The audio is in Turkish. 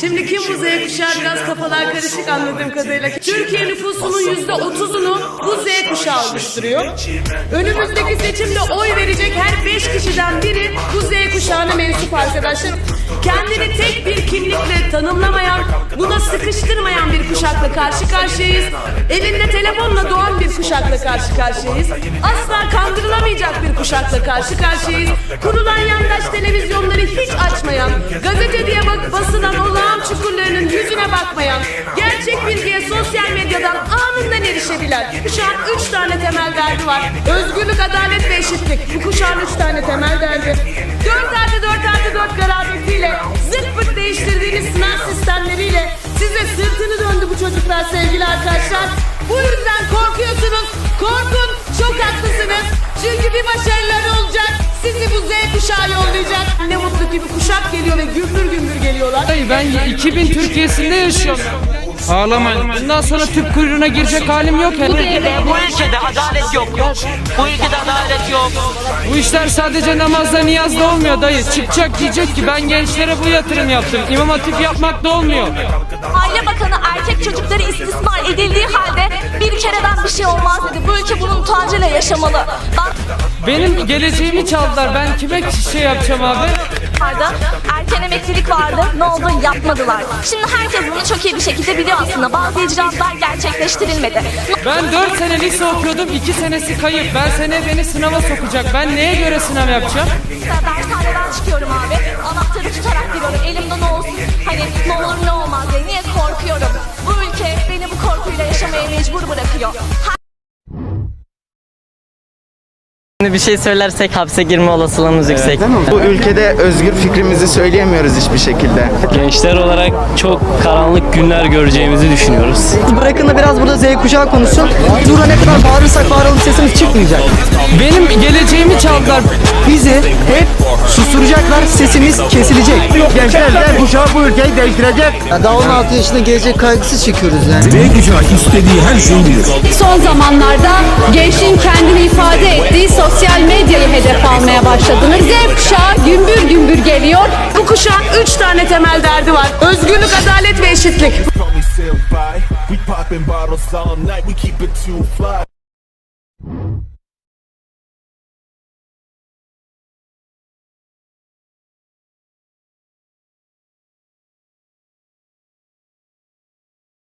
Şimdi kim bu Z kuşağı biraz kafalar karışık anladığım kadarıyla. Türkiye nüfusunun yüzde otuzunu bu Z kuşağı oluşturuyor. Önümüzdeki seçimde oy verecek her beş kişiden biri bu Z kuşağına mensup arkadaşlar. Kendini tek bir kimlikle tanımlamayan, buna sıkıştırmayan bir kuşakla karşı karşıyayız. Elinde telefonla doğan bir kuşakla karşı karşıyayız. Asla kandırılamayacak bir kuşakla karşı karşıyayız. Kurulan bakmayan, gerçek bilgiye sosyal medyadan anından erişebilen, kuşağın üç tane temel derdi var. Özgürlük, adalet ve eşitlik. Bu kuşağın üç tane temel derdi. Dört artı dört artı dört garabetiyle, zırt pırt değiştirdiğiniz sınav sistemleriyle size sırtını döndü bu çocuklar sevgili arkadaşlar. Bu yüzden korkuyorsunuz. Korkun, çok haklısınız. Çünkü bir başarıları olacak. Sizi bu Z kuşağı yollayacak. Ne mutlu ki bir kuşak geliyor ve gümbür gümbür geliyorlar. Dayı ben 2000 Türkiye'sinde yaşıyorum. Ağlamayın. Bundan sonra tüp kuyruğuna girecek halim yok Bu ülkede, bu ülkede adalet yok. Bu ülkede adalet yok. Bu işler sadece namazda niyazda olmuyor dayı. Çıkacak diyecek ki ben gençlere bu yatırım yaptım. İmam hatip yapmak da olmuyor. Aile Bakanı erkek çocukları istismar edildiği halde bir kereden bir şey olmaz dedi. Bu ülke bunun utancıyla yaşamalı. Bak Benim geleceğimi çaldılar. Ben kime şey yapacağım abi? vardı, erken emeklilik vardı. Ne oldu? Yapmadılar. Şimdi herkes bunu çok iyi bir şekilde biliyor aslında. Bazı icraatlar gerçekleştirilmedi. Ben 4 sene lise okuyordum. 2 senesi kayıp. Ben sene beni sınava sokacak. Ben neye göre sınav yapacağım? Dershaneden çıkıyorum abi. Anahtarı tutarak giriyorum. Elimde ne olsun? Hani ne olur ne olmaz diye. Niye korkuyorum? Bu ülke beni bu korkuyla yaşamaya mecbur bırakıyor. Şimdi bir şey söylersek hapse girme olasılığımız yüksek. Bu ülkede özgür fikrimizi söyleyemiyoruz hiçbir şekilde. Gençler olarak çok karanlık günler göreceğimizi düşünüyoruz. Bırakın da biraz burada Z kuşağı konuşsun. Burada ne kadar bağırırsak bağıralım sesimiz çıkmayacak. Benim geleceğimi çaldılar. Bizi hep susturacaklar, sesimiz kesilecek. Gençler Z kuşağı bu ülkeyi değiştirecek. Daha 16 yaşında gelecek kaygısı çekiyoruz yani. Z kuşağı istediği her şeyi bilir. Son zamanlarda ettiği sosyal medyayı hedef almaya başladınız. Z kuşağı gümbür gümbür geliyor. Bu kuşağın üç tane temel derdi var. Özgürlük, adalet ve eşitlik. We popping bottles all night, we keep it too fly.